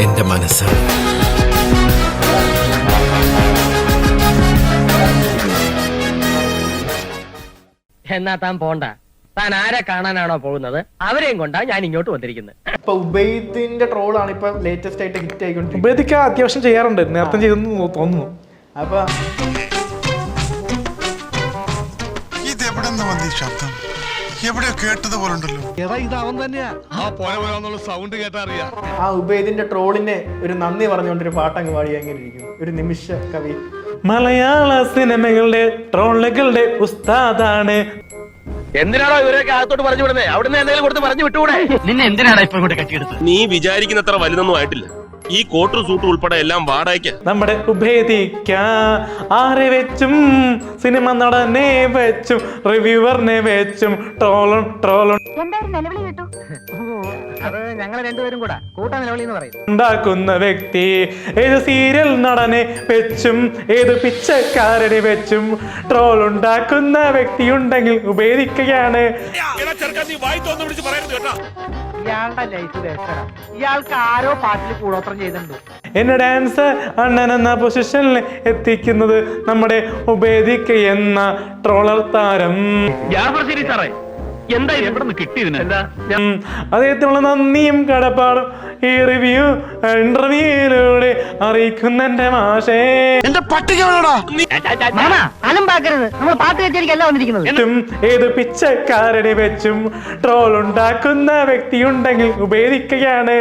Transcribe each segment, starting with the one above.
എന്റെ മനസ്സ്. എന്നാ താൻ പോണ്ട. താൻ ആരെ കാണാനാണോ പോകുന്നത്? അവരെയും കൊണ്ടാ ഞാൻ ഇങ്ങോട്ട് വന്നിരിക്കുന്നത് ഇപ്പൊ ഉബൈദിന്റെ ട്രോളാണ് ഇപ്പൊ ലേറ്റസ്റ്റ് ആയിട്ട് ഹിറ്റ് ആയിക്കൊണ്ടിരിക്കുന്നത്. ഉബൈദിക്ക് അത്യാവശ്യം ചെയ്യാറുണ്ട്. നേരത്തെ ചെയ്തെന്ന് തോന്നുന്നു. അപ്പൊ ഇത് എവിടെ നിന്ന് വന്ന ഈ ശബ്ദം? എവിടെയോ ആ ഉബൈദിന്റെ ട്രോളിനെ ഒരു നന്ദി പറഞ്ഞുകൊണ്ട് ഒരു പാട്ടങ്ങ് പാടി എങ്ങനെ ഇരിക്കും ഒരു നിമിഷ കവി. മലയാള സിനിമകളുടെ ട്രോളുകളുടെ ഉസ്താദാണ്. എന്തിനാണോ ഇവരൊക്കെ അകത്തോട്ട് പറഞ്ഞു വിടുന്നത് അവിടുന്ന് എന്തെങ്കിലും കൊടുത്ത് പറഞ്ഞു വിട്ടുകൂടെ നിന്നെ എന്തിനാണ് ഇപ്പൊ ഇങ്ങോട്ട് കെട്ടിയെടുത്തത്? നീ വിചാരിക്കുന്നത്ര വലുതൊന്നും ആയിട്ടില്ല. ഈ കോട്ടും സൂട്ട് ഉൾപ്പെടെ എല്ലാം വാടകയ്ക്ക്. നമ്മുടെ ഉഭേദിക്ക ആരെ വെച്ചും സിനിമ നടനെ വെച്ചും റിവ്യൂവറിനെ വെച്ചും ട്രോളും ട്രോളും. എന്തായാലും നിലവിളി കേട്ടു. അത് ഞങ്ങൾ രണ്ടുപേരും കൂടാ. കൂട്ടാ നിലവിളി എന്ന് പറയും. ഉണ്ടാക്കുന്ന വ്യക്തി ഏത് സീരിയൽ നടനെ വെച്ചും ഏത് പിച്ചക്കാരനെ വെച്ചും ട്രോൾ ഉണ്ടാക്കുന്ന വ്യക്തി ഉണ്ടെങ്കിൽ ഉപേദിക്കുകയാണ് ഇയാളുടെ ലൈഫ് വേസ്റ്ററാ ഇയാൾക്ക് ആരോ പാട്ടിൽ കൂടോത്രം ചെയ്തിട്ടുണ്ട്. എന്നെ ഡാൻസ് അണ്ണൻ എന്ന പൊസിഷനിൽ എത്തിക്കുന്നത് നമ്മുടെ ഉപേദിക്ക എന്ന ട്രോളർ താരം എന്താ ഇത്? എവിടെ നിന്ന് കിട്ടിയതിന്? എന്താ? ഉം, അദ്ദേഹത്തിനുള്ള നന്ദിയും കടപ്പാടും ഈ റിവ്യൂ ഇന്റർവ്യൂയിലൂടെ അറിയിക്കുന്ന എന്റെ മാഷേ മാമ അലമ്പാക്കരുത് നമ്മൾ പാട്ട് കച്ചേരിക്കല്ല വന്നിരിക്കുന്നത്. വെച്ചും ഏത് പിച്ചക്കാരനെ വെച്ചും ട്രോൾ ഉണ്ടാക്കുന്ന വ്യക്തി ഉണ്ടെങ്കിൽ ഉപേദിക്കുകയാണ്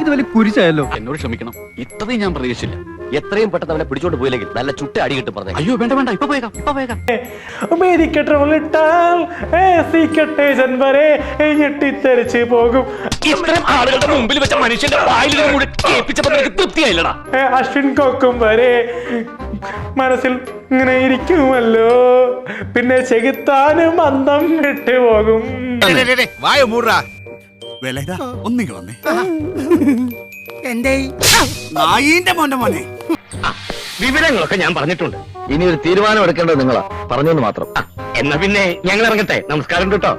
ഇത് വലിയ കുരിശായല്ലോ. എന്നോട് ക്ഷമിക്കണം. ഇത്രയും ഞാൻ പ്രതീക്ഷിച്ചില്ല. എത്രയും പെട്ടെന്ന് അവനെ പിടിച്ചോണ്ട് പോയില്ലെങ്കിൽ നല്ല ചുട്ട അടി കിട്ടും പറഞ്ഞു അയ്യോ വേണ്ട വേണ്ട. ഇപ്പൊ പോയേക്കാം ഇപ്പൊ പോയേക്കാം. അമേരിക്ക ട്രോളിട്ടാൽ സീക്രട്ട് ഏജന്റ് വരെ ഞെട്ടിത്തെറിച്ച് പോകും. ഇത്രയും ആളുകളുടെ മുമ്പിൽ വെച്ച മനുഷ്യന്റെ വായിൽ കൂടി കേൾപ്പിച്ചപ്പോ നിനക്ക് തൃപ്തിയായില്ലടാ ഏ, അശ്വിൻ കൊക്കും വരെ മനസ്സിൽ ഇങ്ങനെ ഇരിക്കുമല്ലോ. പിന്നെ ചെകുത്താനും അന്തം വിട്ടു പോകും. വായ മൂടാ വില ഒന്നിങ്ങി വന്നേ. നായീന്റെ മോന്റെ മോനെ. വിവരങ്ങളൊക്കെ ഞാൻ പറഞ്ഞിട്ടുണ്ട്. ഇനി ഒരു തീരുമാനം എടുക്കേണ്ടത് നിങ്ങളാ. പറഞ്ഞെന്ന് മാത്രം. എന്നാ പിന്നെ ഞങ്ങൾ ഇറങ്ങട്ടെ. നമസ്കാരം കേട്ടോ